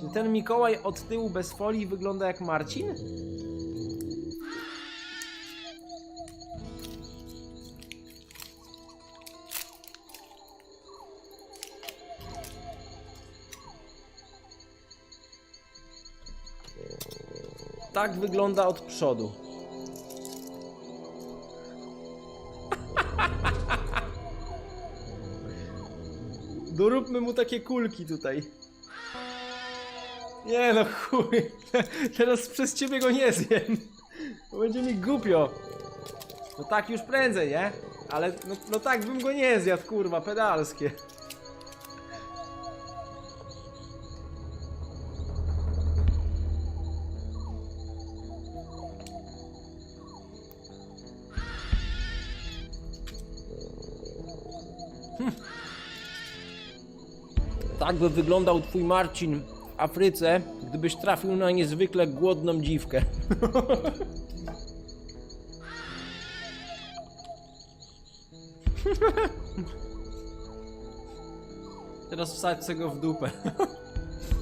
Czy ten Mikołaj od tyłu bez folii wygląda jak Marcin? Tak wygląda od przodu. Doróbmy mu takie kulki tutaj. Nie no chuj. Teraz przez ciebie go nie zjem. Będzie mi głupio. No tak już prędzej, nie? Ale no, no tak bym go nie zjadł, kurwa, pedalskie. Tak by wyglądał twój Marcin Afryce, gdybyś trafił na niezwykle głodną dziwkę. Teraz wsadź go w dupę.